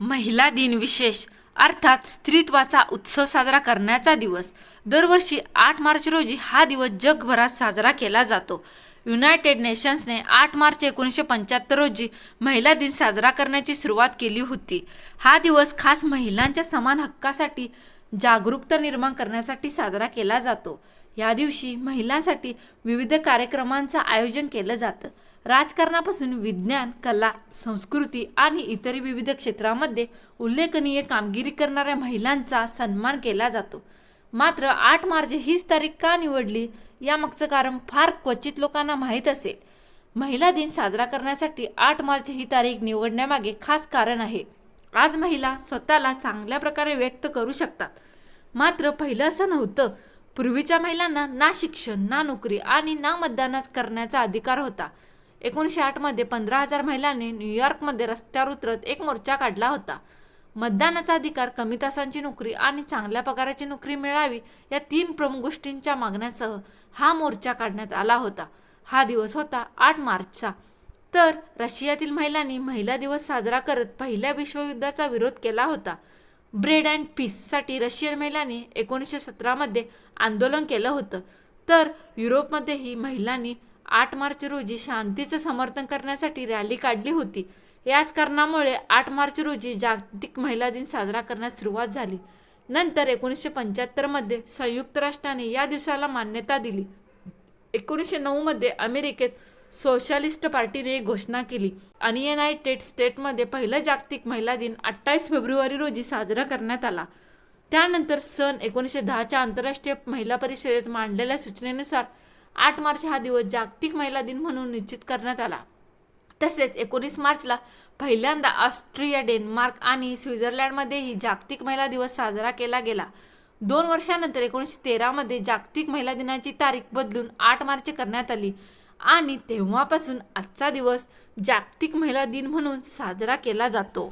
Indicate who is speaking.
Speaker 1: महिला दिन विशेष अर्थात स्त्रीत्वाचा उत्सव साजरा करण्याचा दिवस. दरवर्षी आठ मार्च रोजी हा दिवस जगभरात साजरा केला जातो. युनायटेड नेशन्सने आठ मार्च एकोणीसशे पंच्याहत्तर रोजी महिला दिन साजरा करण्याची सुरुवात केली होती. हा दिवस खास महिलांच्या समान हक्कासाठी जागरूकता निर्माण करण्यासाठी साजरा केला जातो. या दिवशी महिलांसाठी विविध कार्यक्रमांचं आयोजन केलं जातं. राजकारणापासून विज्ञान कला संस्कृती आणि इतर विविध क्षेत्रामध्ये उल्लेखनीय कामगिरी करणाऱ्या महिलांचा सन्मान केला जातो. मात्र आठ मार्च हीच तारीख का निवडली यामागचं कारण फार क्वचित लोकांना माहीत असेल. महिला दिन साजरा करण्यासाठी आठ मार्च ही तारीख निवडण्यामागे खास कारण आहे. आज महिला स्वतःला चांगल्या प्रकारे व्यक्त करू शकतात. मात्र पहिलं असं नव्हतं. पूर्वीच्या महिलांना ना शिक्षण ना नोकरी आणि ना मतदानात करण्याचा अधिकार होता. एकोणीसशे आठमध्ये पंधरा हजार महिलांनी न्यूयॉर्कमध्ये रस्त्यावर उतरत एक मोर्चा काढला होता. मतदानाचा अधिकार कमी तासांची नोकरी आणि चांगल्या पगाराची नोकरी मिळावी या तीन प्रमुख गोष्टींच्या मागण्यासह हा मोर्चा काढण्यात आला होता. हा दिवस होता आठ मार्चचा. तर रशियातील महिलांनी महिला दिवस साजरा करत पहिल्या विश्वयुद्धाचा विरोध केला होता. ब्रेड अँड पीससाठी रशियन महिलांनी एकोणीसशे सतरामध्ये आंदोलन केलं होतं. तर युरोपमध्येही महिलांनी आठ मार्च रोजी शांतीचं समर्थन करण्यासाठी रॅली काढली होती. याच कारणामुळे आठ मार्च रोजी जागतिक महिला दिन साजरा करण्यास सुरुवात झाली. नंतर एकोणीसशे पंच्याहत्तरमध्ये संयुक्त राष्ट्राने या दिवसाला मान्यता दिली. एकोणीसशे नऊमध्ये अमेरिकेत सोशलिस्ट पार्टीने घोषणा केली आणि युनायटेड स्टेटमध्ये पहिलं जागतिक महिला दिन अठ्ठावीस फेब्रुवारी रोजी साजरा करण्यात आला. त्यानंतर सन एकोणीसशे दहाच्या आंतरराष्ट्रीय महिला परिषदेत मांडलेल्या सूचनेनुसार आठ मार्च हा दिवस जागतिक महिला दिन म्हणून निश्चित करण्यात आला. तसेच एकोणीस मार्चला पहिल्यांदा ऑस्ट्रिया डेन्मार्क आणि स्वित्झर्लंडमध्येही जागतिक महिला दिवस साजरा केला गेला. दोन वर्षानंतर एकोणीसशे तेरामध्ये जागतिक महिला दिनाची तारीख बदलून आठ मार्च करण्यात आली आणि तेव्हापासून आजचा दिवस जागतिक महिला दिन म्हणून साजरा केला जातो.